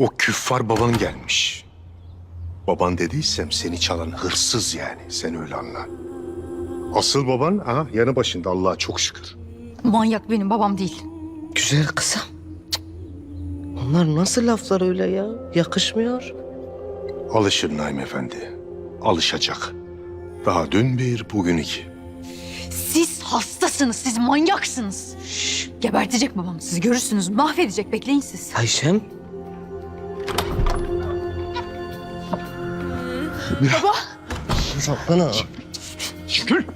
O küffar baban gelmiş. Baban dediysem seni çalan hırsız yani. Sen öyle anla. Asıl baban aha yanı başında Allah'a çok şükür. Manyak benim babam değil. Güzel kızım. Cık. Onlar nasıl laflar öyle ya? Yakışmıyor. Alışır Naim Efendi. Alışacak. Daha dün bir, bugün iki. Siz hastasınız, siz manyaksınız. Gebertecek babam sizi görürsünüz. Mahvedecek bekleyin siz. Ayşem. Baba. Sakın Şükür.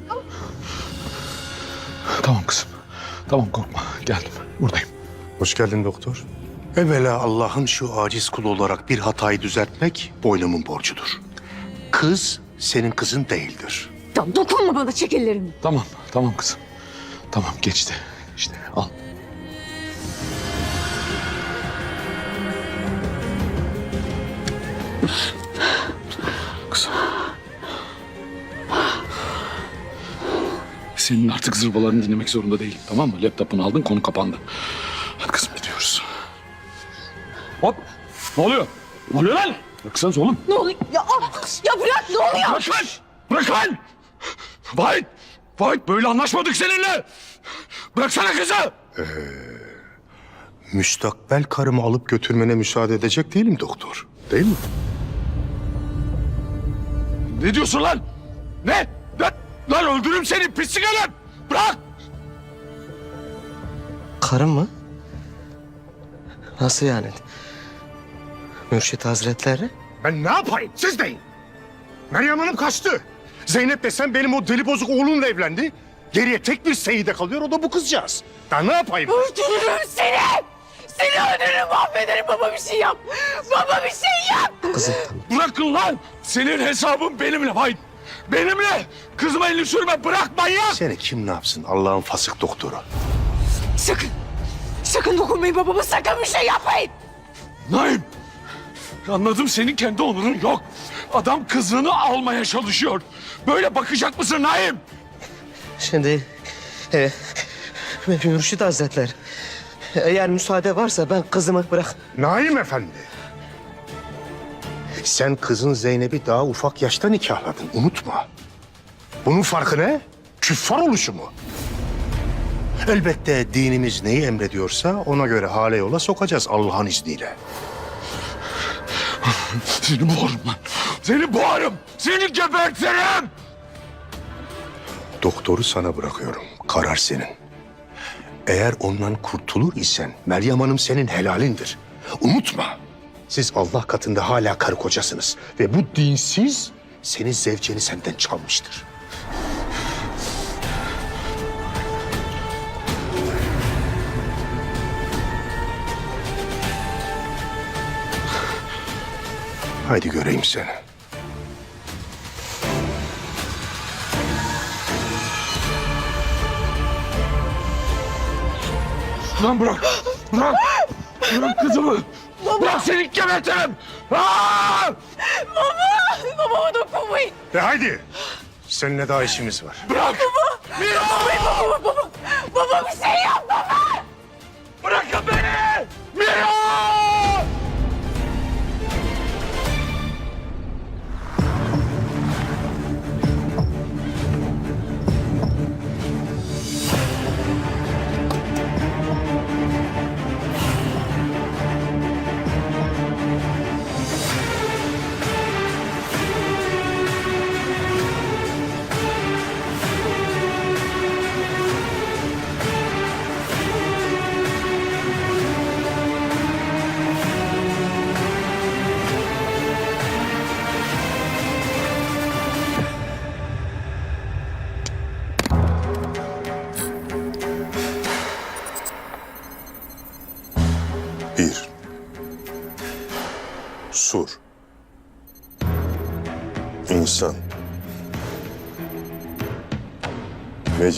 Tamam kızım. Tamam korkma. Geldim. Buradayım. Hoş geldin doktor. Evvela Allah'ın şu aciz kulu olarak bir hatayı düzeltmek boynumun borcudur. Kız senin kızın değildir. Ya dokunma bana çek ellerini. Tamam. Tamam kızım. Tamam geçti. İşte al. Senin artık zırvalarını dinlemek zorunda değilim. Tamam mı? Laptopunu aldın konu kapandı. Hadi kızım gidiyoruz. Hop. Ne oluyor? Ne oluyor lan? Bıraksanız oğlum. Ne oluyor? Ya, ah, ya bırak ne oluyor? Bırak lan! Bırak lan! Vahit! Vahit böyle anlaşmadık seninle! Bıraksana kızı! Müstakbel karımı alıp götürmene müsaade edecek değilim doktor. Değil mi? Ne diyorsun lan? Ne? Lan, öldürürüm seni pislik herif! Bırak! Karı mı? Nasıl yani? Mürşit Hazretleri? Ben ne yapayım? Siz deyin. Meryem Hanım kaçtı. Zeynep desen benim o deli bozuk oğlumla evlendi. Geriye tek bir seyide kalıyor o da bu kızcağız. Daha ne yapayım? Öldürürüm seni. Seni öldürürüm mahvederim baba bir şey yap. Baba bir şey yap. Kızım tamam. Bırakın lan! Senin hesabın benimle Vahit! Benimle! Kızıma elini sürme bırak manyak! Seni kim ne yapsın Allah'ın fasık doktoru. Sakın. Sakın dokunmayın babama sakın bir şey yapmayın. Naim! Anladım senin kendi onurun yok. Adam kızını almaya çalışıyor. Böyle bakacak mısın Naim? Şimdi e, Mürşit Hazretleri eğer müsaade varsa ben kızımı bırak. Naim Efendi. Sen kızın Zeynep'i daha ufak yaşta nikahladın unutma. Bunun farkı ne? Küffar oluşu mu? Elbette dinimiz neyi emrediyorsa ona göre hale yola sokacağız Allah'ın izniyle. Seni boğarım lan. Seni boğarım. Seni gebertirim. Doktoru sana bırakıyorum. Karar senin. Eğer ondan kurtulur isen Meryem Hanım senin helalindir. Unutma. Siz Allah katında hala karı kocasınız. Ve bu dinsiz senin zevceni senden çalmıştır. Haydi göreyim seni. Lan bırak. Bırak. Bırak kızımı. Bırak seni gebertirim. Aa! Babama dokunmayın. E haydi. Seninle daha işimiz var. Bırak. Mira! Baba, baba, baba bir şey yap baba. Bırakın beni. Mira!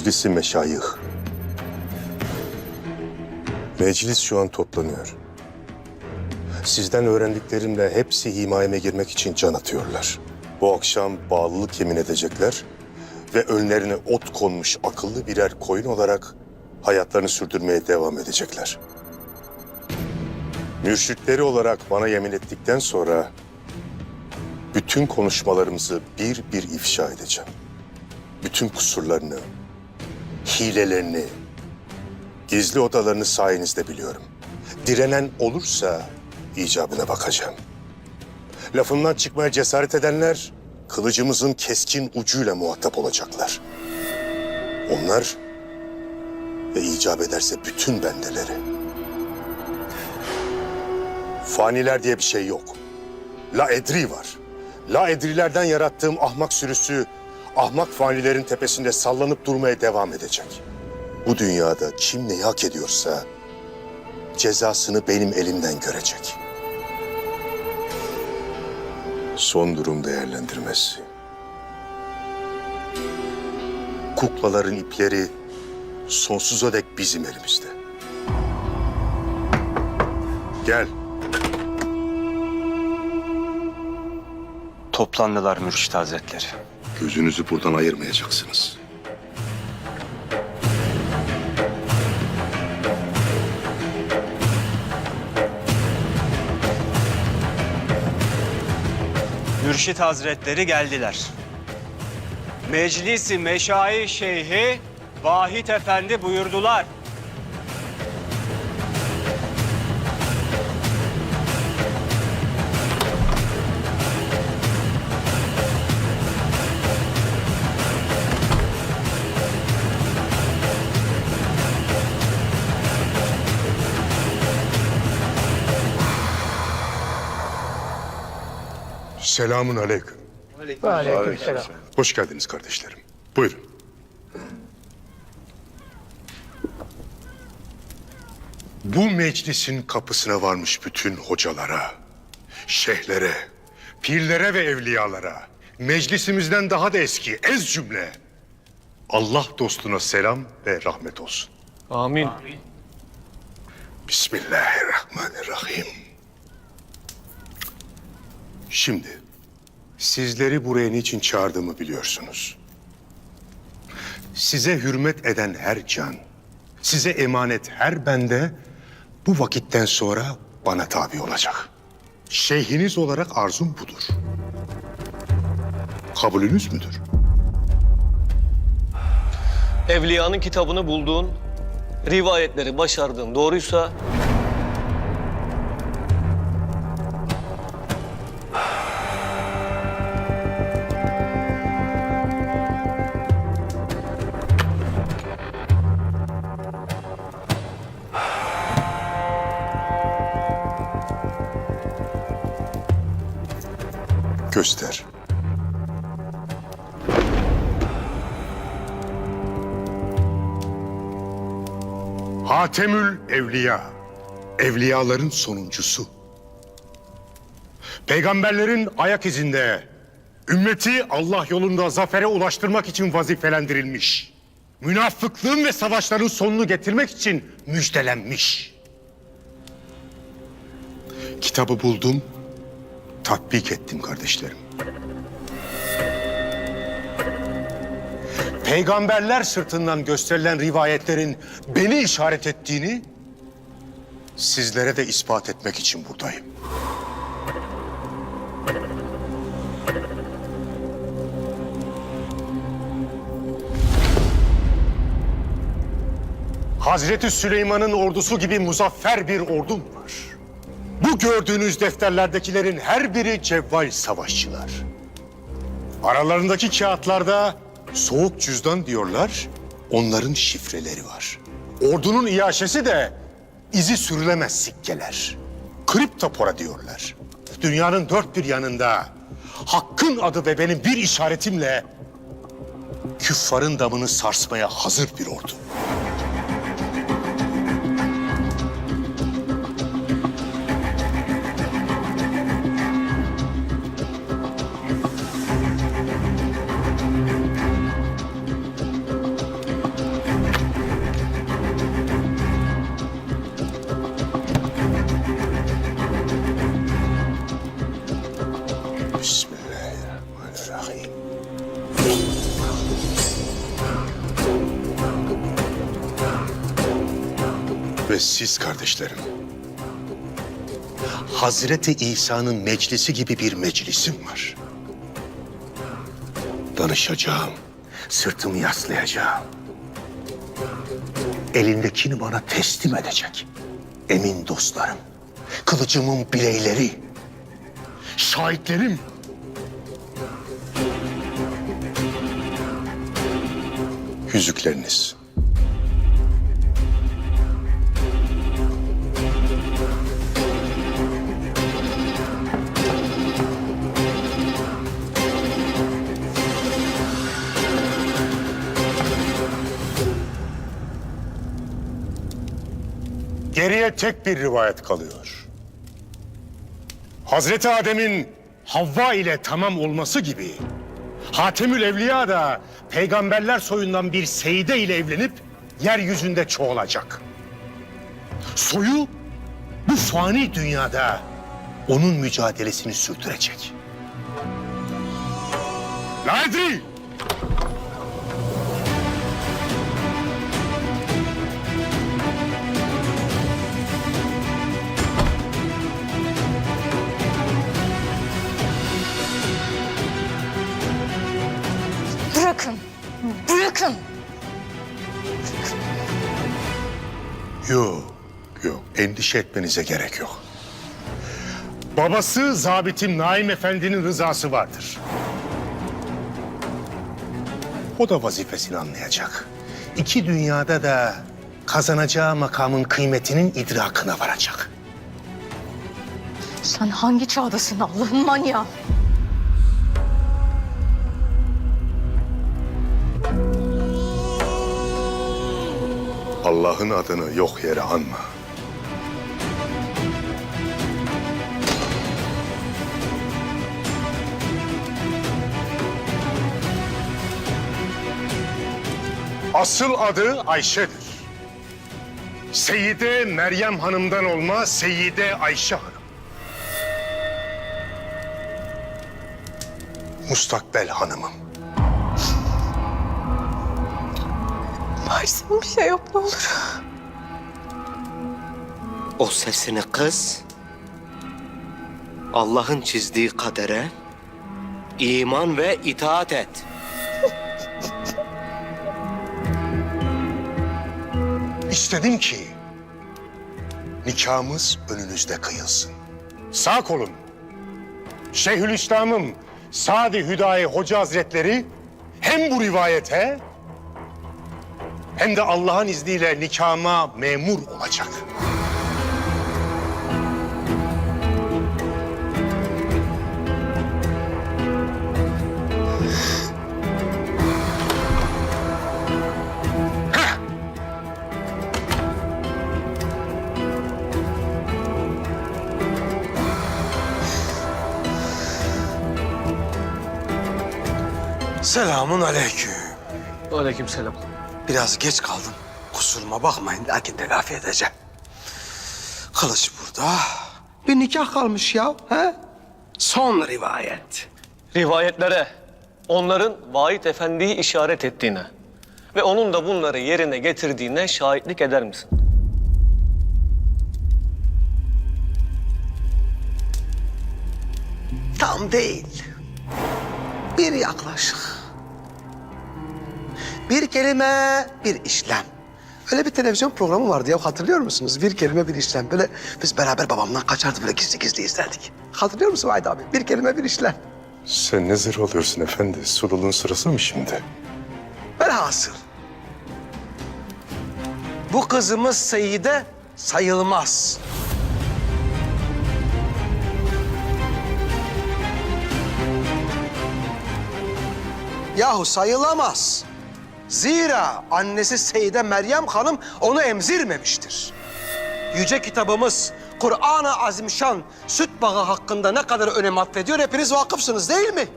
Meclisi meşayih. Meclis şu an toplanıyor. Sizden öğrendiklerimle hepsi himayeme girmek için can atıyorlar. Bu akşam bağlılık yemin edecekler ve önlerine ot konmuş akıllı birer koyun olarak hayatlarını sürdürmeye devam edecekler. Mürşitleri olarak bana yemin ettikten sonra bütün konuşmalarımızı bir bir ifşa edeceğim. Bütün kusurlarını, hilelerini, gizli odalarını sayenizde biliyorum. Direnen olursa icabına bakacağım. Lafımdan çıkmaya cesaret edenler kılıcımızın keskin ucuyla muhatap olacaklar. Onlar ve icap ederse bütün bendeleri. Faniler diye bir şey yok. La Edri var. La Edrilerden yarattığım ahmak sürüsü ahmak fanilerin tepesinde sallanıp durmaya devam edecek. Bu dünyada kim neyi hak ediyorsa cezasını benim elimden görecek. Son durum değerlendirmesi. Kuklaların ipleri sonsuza dek bizim elimizde. Gel. Toplandılar Mürşit Hazretleri. Gözünüzü buradan ayırmayacaksınız. Mürşit Hazretleri geldiler. Meclisi Meşai Şeyhi Vahit Efendi buyurdular. Selamun aleyküm. Hoş geldiniz kardeşlerim. Buyurun. Bu meclisin kapısına varmış bütün hocalara, şeyhlere, pirlere ve evliyalara, meclisimizden daha da eski ez cümle, Allah dostuna selam ve rahmet olsun. Amin. Bismillahirrahmanirrahim. Şimdi sizleri buraya niçin çağırdığımı biliyorsunuz. Size hürmet eden her can, size emanet her bende bu vakitten sonra bana tabi olacak. Şeyhiniz olarak arzum budur. Kabulünüz müdür? Evliyanın kitabını bulduğun, rivayetleri başardığın doğruysa Göster. Hatemül Evliya, evliyaların sonuncusu. Peygamberlerin ayak izinde, ümmeti Allah yolunda zafere ulaştırmak için vazifelendirilmiş. Münafıklığın ve savaşların sonunu getirmek için müjdelenmiş. Kitabı buldum, tatbik ettim kardeşlerim. Peygamberler sırtından gösterilen rivayetlerin beni işaret ettiğini sizlere de ispat etmek için buradayım. Hazreti Süleyman'ın ordusu gibi muzaffer bir ordum var. Gördüğünüz defterlerdekilerin her biri cevval savaşçılar. Aralarındaki kağıtlarda soğuk cüzdan diyorlar, onların şifreleri var. Ordunun iaşesi de izi sürülemez sikkeler. Kriptopora diyorlar. Dünyanın dört bir yanında Hakk'ın adı ve benim bir işaretimle küffarın damını sarsmaya hazır bir ordu. Siz kardeşlerim, Hazreti İsa'nın meclisi gibi bir meclisim var. Danışacağım, sırtımı yaslayacağım. Elindekini bana teslim edecek. Emin dostlarım, kılıcımın bileyleri, şahitlerim. Yüzükleriniz. Tek bir rivayet kalıyor. Hazreti Adem'in Havva ile tamam olması gibi Hatemül Evliya da peygamberler soyundan bir seyide ile evlenip yeryüzünde çoğalacak. Soyu bu fani dünyada onun mücadelesini sürdürecek. Nadri! Endişe etmenize gerek yok. Babası zabitim Naim Efendi'nin rızası vardır. O da vazifesini anlayacak. İki dünyada da kazanacağı makamın kıymetinin idrakına varacak. Sen hangi çağdasın Allah'ın manyağı? Allah'ın adını yok yere anma. Asıl adı Ayşe'dir. Seyyide Meryem Hanım'dan olma Seyyide Ayşe Hanım. Mustakbel hanımım. Varsın bir şey yap ne olur. O sesini kız. Allah'ın çizdiği kadere iman ve itaat et. İstedim ki nikahımız önünüzde kıyılsın. Sağ kolum. Şeyhülislam'ım Sadi Hüdayi Hoca Hazretleri hem bu rivayete hem de Allah'ın izniyle nikahıma memur olacak. Selamun aleyküm. Aleykümselam. Biraz geç kaldım. Kusuruma bakmayın lakin telafi edeceğim. Kılıç burada. Bir nikah kalmış ya. He? Son rivayet. Rivayetlere onların Vahit Efendi'yi işaret ettiğine ve onun da bunları yerine getirdiğine şahitlik eder misin? Tam değil. Bir yaklaşık. Bir kelime, bir işlem. Öyle bir televizyon programı vardı ya hatırlıyor musunuz? Bir kelime bir işlem. Böyle biz beraber babamdan kaçardı böyle gizli gizli izlerdik. Hatırlıyor musun Vahit abi? Bir kelime bir işlem. Sen ne zır oluyorsun efendi? Sululuğun sırası mı şimdi? Velhasıl. Bu kızımız Seyide sayılmaz. Yahu sayılamaz. Zira annesi Seyide Meryem Hanım onu emzirmemiştir. Yüce kitabımız Kur'an-ı Azimşan süt bağı hakkında ne kadar önem atfediyor hepiniz vakıfsınız değil mi?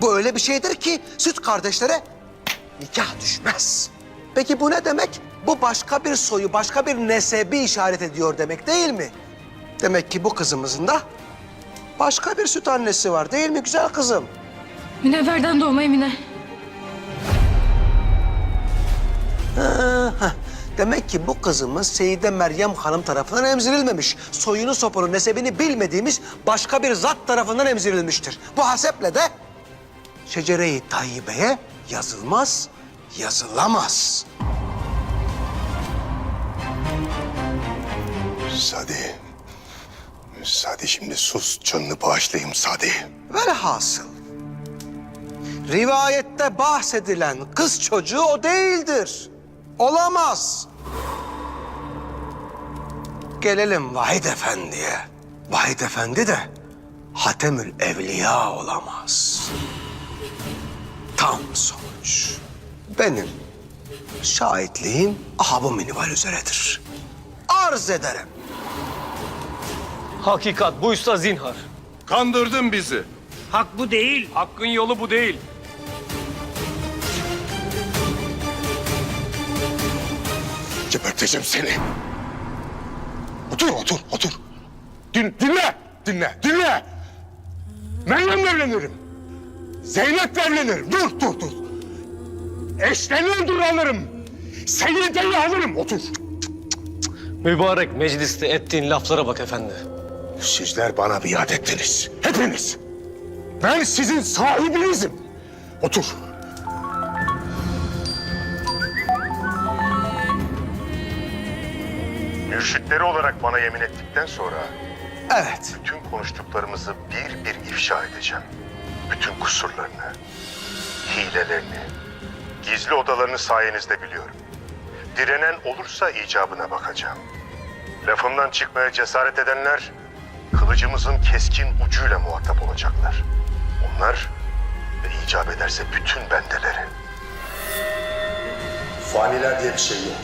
Bu öyle bir şeydir ki süt kardeşlere nikah düşmez. Peki bu ne demek? Bu başka bir soyu, başka bir nesebi işaret ediyor demek değil mi? Demek ki bu kızımızın da başka bir süt annesi var değil mi güzel kızım? Münevverden doğma Emine. Ha. Demek ki bu kızımız Seyide Meryem Hanım tarafından emzirilmemiş. Soyunu sopunu nesebini bilmediğimiz başka bir zat tarafından emzirilmiştir. Bu haseple de Şecere-i Tayyibe'ye yazılmaz, yazılamaz. Sadi. Sadi şimdi sus canını bağışlayayım Sadi. Velhasıl rivayette bahsedilen kız çocuğu o değildir. Olamaz. Gelelim Vahid Efendi'ye. Vahid Efendi de Hatemül Evliya olamaz. Tam sonuç. Benim şahitliğim aha bu minval üzeredir. Arz ederim. Hakikat buysa zinhar. Kandırdın bizi. Hak bu değil. Hakkın yolu bu değil. Geberteceğim seni. Otur, otur, otur. Din, dinle, dinle, dinle. Meryem'le evlenirim. Zeynep'le evlenirim. Dur, dur, dur. Eşlerini öldürür alırım. Seyyide'yi alırım. Otur. Mübarek mecliste ettiğin laflara bak efendi. Sizler bana biat ettiniz. Hepiniz. Ben sizin sahibinizim. Otur. Mürşitleri olarak bana yemin ettikten sonra Evet. bütün konuştuklarımızı bir bir ifşa edeceğim. Bütün kusurlarını, hilelerini, gizli odalarını sayenizde biliyorum. Direnen olursa icabına bakacağım. Lafımdan çıkmaya cesaret edenler kılıcımızın keskin ucuyla muhatap olacaklar. Onlar ve icap ederse bütün bendeleri. Faniler diye bir şey yok.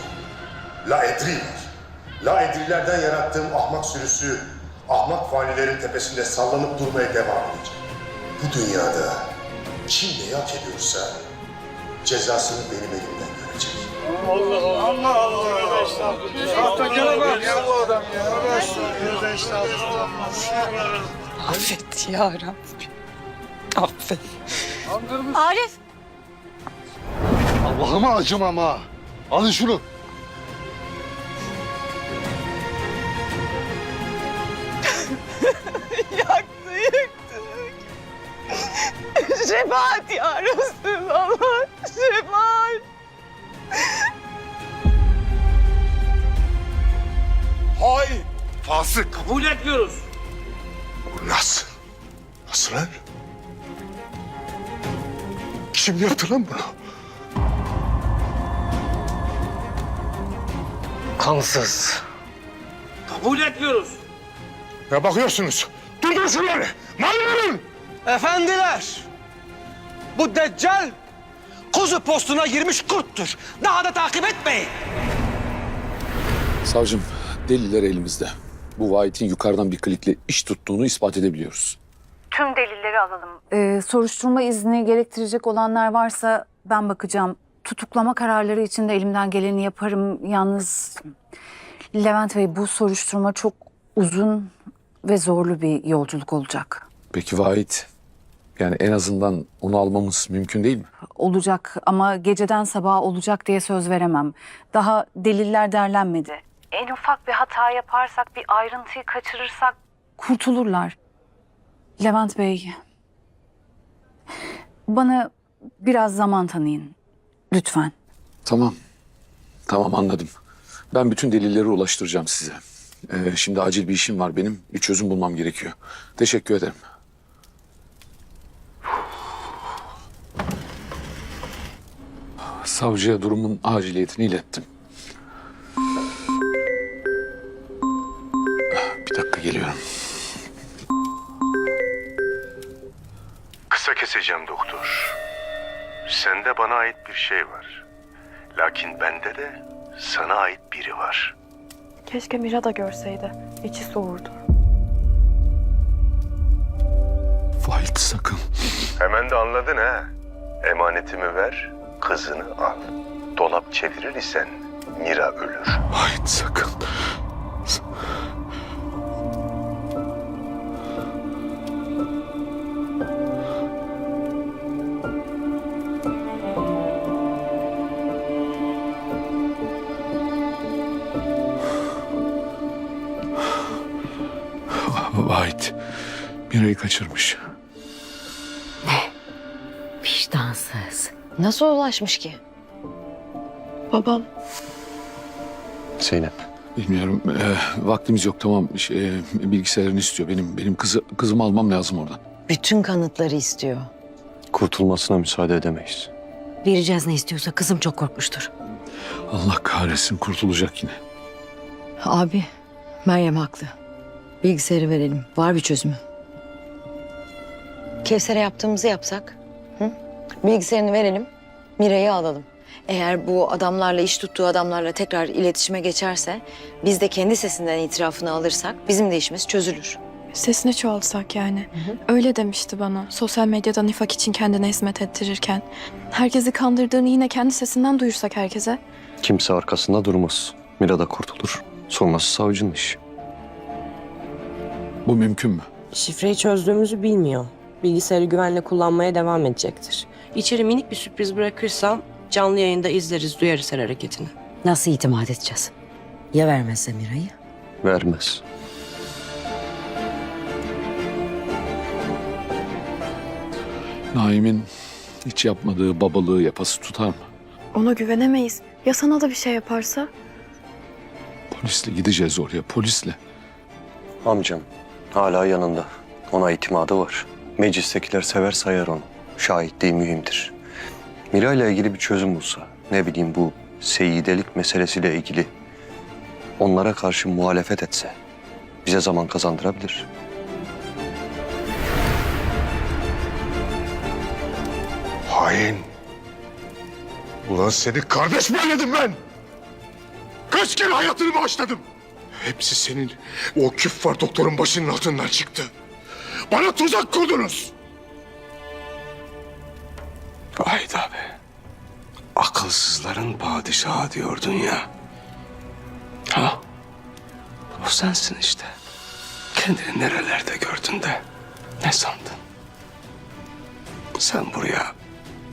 La Edri var. La Edrilerden yarattığım ahmak sürüsü ahmak fanilerin tepesinde sallanıp durmaya devam edecek. Bu dünyada kim neyi hak ediyorsa cezasını benim elimden görecek. Affet ya Rabbi. Affet. Arif! Allah'ıma acımam ha. Alın şunu. Yaktı yaktı. Şefaat ya Resulallah. Şefaat. Hay! Fasık! Kabul etmiyoruz. Nasıl? Nasıl lan? Kim yaptı lan bunu? Kansız. Kabul etmiyoruz. Ne bakıyorsunuz? Durdurun şunları! Mallarım! Efendiler, bu deccal kuzu postuna girmiş kurttur. Daha da takip etmeyin. Savcım, deliller elimizde. Bu Vahit'in yukarıdan bir klikle iş tuttuğunu ispat edebiliyoruz. Tüm delilleri alalım. Ee, soruşturma izni gerektirecek olanlar varsa ben bakacağım. Tutuklama kararları için de elimden geleni yaparım. Yalnız Levent Bey bu soruşturma çok uzun ve zorlu bir yolculuk olacak. Peki Vahit, yani en azından onu almamız mümkün değil mi? Olacak ama geceden sabaha olacak diye söz veremem. Daha deliller derlenmedi. En ufak bir hata yaparsak, bir ayrıntıyı kaçırırsak kurtulurlar. Levent Bey, bana biraz zaman tanıyın. Lütfen. Tamam, tamam anladım. Ben bütün delilleri ulaştıracağım size. Ee, şimdi acil bir işim var benim. Bir çözüm bulmam gerekiyor. Teşekkür ederim. Savcıya durumun aciliyetini ilettim. Bir dakika geliyorum. Kısa keseceğim doktor. Sende bana ait bir şey var. Lakin bende de sana ait biri var. Keşke Mira da görseydi. İçi soğurdu. Vahit sakın. Hemen de anladın ha. Emanetimi ver, kızını al. Dolap çevirir isen Mira ölür. Vahit sakın. Vahit Mira'yı kaçırmış. Vicdansız. Nasıl ulaşmış ki? Babam Zeynep. Bilmiyorum. e, vaktimiz yok tamam. Şey, bilgisayarını istiyor. Benim benim kızı kızımı almam lazım oradan. Bütün kanıtları istiyor. Kurtulmasına müsaade edemeyiz. Vereceğiz ne istiyorsa kızım çok korkmuştur. Allah kahretsin kurtulacak yine. Abi Meryem haklı. Bilgisayarı verelim. Var bir çözümü. Kevser'e yaptığımızı yapsak. Hı? Bilgisayarını verelim. Mira'yı alalım. Eğer bu adamlarla iş tuttuğu adamlarla tekrar iletişime geçerse biz de kendi sesinden itirafını alırsak bizim de işimiz çözülür. sesini çoğaltsak yani. Öyle demişti bana. Sosyal medyada nifak için kendine hizmet ettirirken. Herkesi kandırdığını yine kendi sesinden duyursak herkese. Kimse arkasında durmaz. Mira da kurtulur. Sonrası savcının işi. Bu mümkün mü? Şifreyi çözdüğümüzü bilmiyor. Bilgisayarı güvenle kullanmaya devam edecektir. İçeri minik bir sürpriz bırakırsam canlı yayında izleriz, duyarız her hareketini. Nasıl itimat edeceğiz? Ya vermezse Mira'yı? Vermez. Naim'in hiç yapmadığı babalığı yapası tutar mı? Ona güvenemeyiz. Ya sana da bir şey yaparsa? Polisle gideceğiz oraya polisle. Amcam hala yanında. Ona itimadı var. Meclistekiler sever sayar onu. Şahitliği mühimdir. Mira ile ilgili bir çözüm bulsa, ne bileyim bu seyidelik meselesiyle ilgili onlara karşı muhalefet etse bize zaman kazandırabilir. Hain. Ulan seni kardeş mi eyledim ben? Kaç kere hayatını bağışladım. Hepsi senin o küffar doktorun başının altından çıktı. Bana tuzak kurdunuz. Hayda be. Akılsızların padişahı diyordun ya. Ha? O sensin işte. Kendini nerelerde gördün de ne sandın? Sen buraya,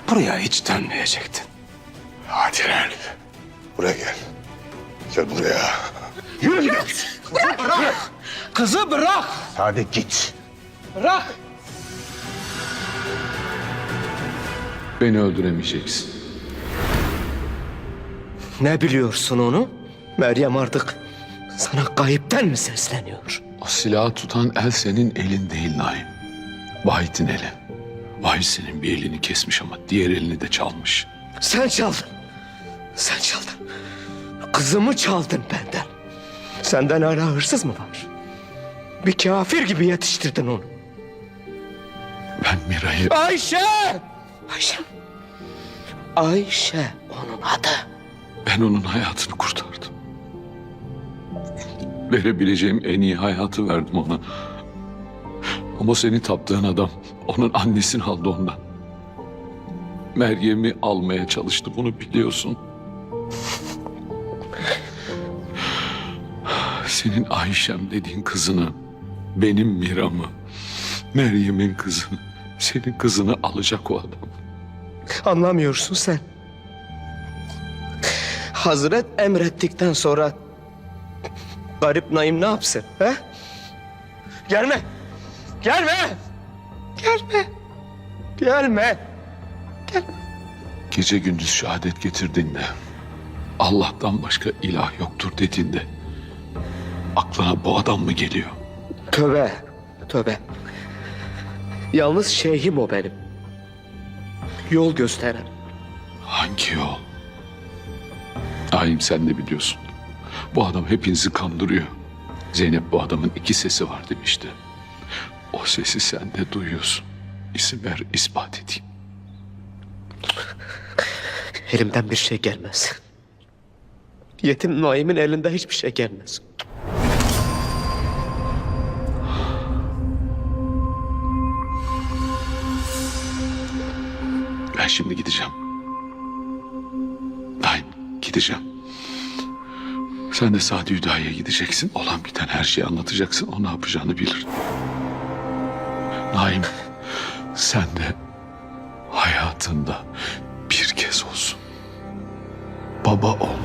buraya hiç dönmeyecektin. Hadi. Buraya gel. Gel buraya. Yürü gidelim. Kızı bırak! Hadi git. Bırak! Beni öldüremeyeceksin. Ne biliyorsun onu? Meryem artık sana kayıpten mi sesleniyor? O silahı tutan el senin elin değil Naim. Vahit'in eli. Vahit senin bir elini kesmiş ama diğer elini de çalmış. Sen çaldın. Sen çaldın. Kızımı çaldın benden. Senden hala hırsız mı var? Bir kafir gibi yetiştirdin onu. Ben Mira'yı... Ayşe! Ayşe. Ayşe onun adı. Ben onun hayatını kurtardım. Verebileceğim en iyi hayatı verdim ona. Ama seni taptığın adam onun annesini aldı ondan. Meryem'i almaya çalıştı bunu biliyorsun. Senin Ayşem dediğin kızını, benim Mira'mı, Meryem'in kızını, senin kızını alacak o adam. Anlamıyorsun sen. Hazret emrettikten sonra garip Naim ne yapsın? He? Gelme. Gelme. Gelme. Gelme. Gece gündüz şehadet getirdiğinde, Allah'tan başka ilah yoktur dediğinde, aklına bu adam mı geliyor? Tövbe. Tövbe. Yalnız şeyhim o benim. Yol gösteren. Hangi yol? Haim sen de biliyorsun. Bu adam hepinizi kandırıyor. Zeynep bu adamın iki sesi var demişti. O sesi sen de duyuyorsun. İsim ver ispat edeyim. Elimden bir şey gelmez. Yetim Naim'in elinde hiçbir şey gelmez. Ben şimdi gideceğim. Haim gideceğim. Sen de Sadi Hüdayi'ye gideceksin. Olan biten her şeyi anlatacaksın. O ne yapacağını bilir. Naim sen de hayatında bir kez olsun baba ol.